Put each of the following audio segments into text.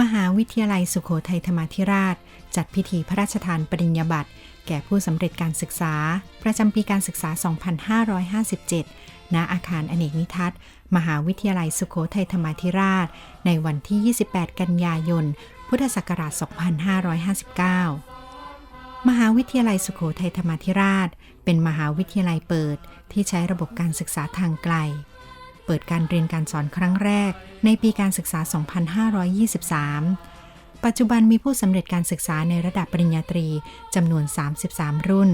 มหาวิทยาลัยสุโขทัยธรรมาธิราช จัดพิธีพระราชทานปริญญาบัตร แก่ผู้สำเร็จการศึกษา ประจำปีการศึกษา 2557 ณ อาคารอเนกนิทัศน์ มหาวิทยาลัยสุโขทัยธรรมาธิราช ในวันที่ 28 กันยายน พุทธศักราช 2559 มหาวิทยาลัยสุโขทัยธรรมาธิราช เป็นมหาวิทยาลัยเปิดที่ใช้ระบบการศึกษาทางไกล เปิดการเรียนการสอนครั้งแรก ในปีการศึกษา 2523 ปัจจุบันมีผู้สำเร็จการศึกษาในระดับปริญญาตรีจำนวน 33 รุ่น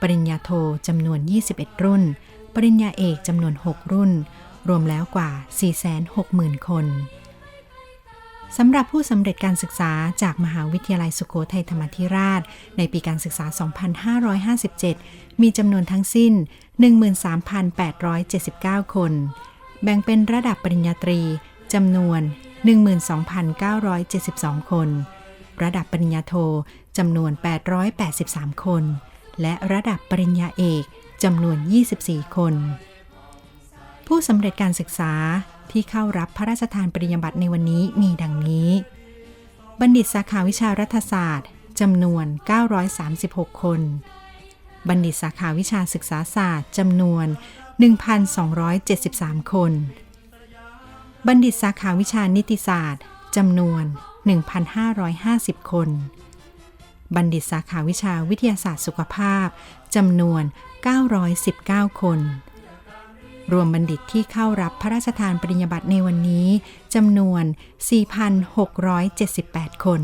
ปริญญาโทจำนวน 21 รุ่น ปริญญาเอกจำนวน 6 รุ่น รวมแล้วกว่า 460,000 คนสำหรับผู้สำเร็จการศึกษาจากมหาวิทยาลัยสุโขทัยธรรมธิราช ในปีการศึกษา 2557 มีจำนวนทั้งสิ้น 13,879 คน แบ่งเป็นระดับปริญญาตรีจำนวน 12,972 คน ระดับปริญญาโทจำนวน 883 คน และระดับปริญญาเอกจำนวน 24 คน ผู้สำเร็จการศึกษาที่เข้ารับพระราชทานปริญญาบัตรในวันนี้มีดังนี้ บัณฑิตสาขาวิชารัฐศาสตร์จำนวน 936 คน บัณฑิตสาขาวิชาศึกษาศาสตร์จำนวน 1,273 คน บัณฑิตสาขาวิชานิติศาสตร์จำนวน 1,550 คน บัณฑิตสาขาวิชาวิทยาศาสตร์สุขภาพจำนวน 919 คน รวมบัณฑิตที่เข้ารับพระราชทานปริญญาบัตรในวันนี้จำนวน 4,678 คน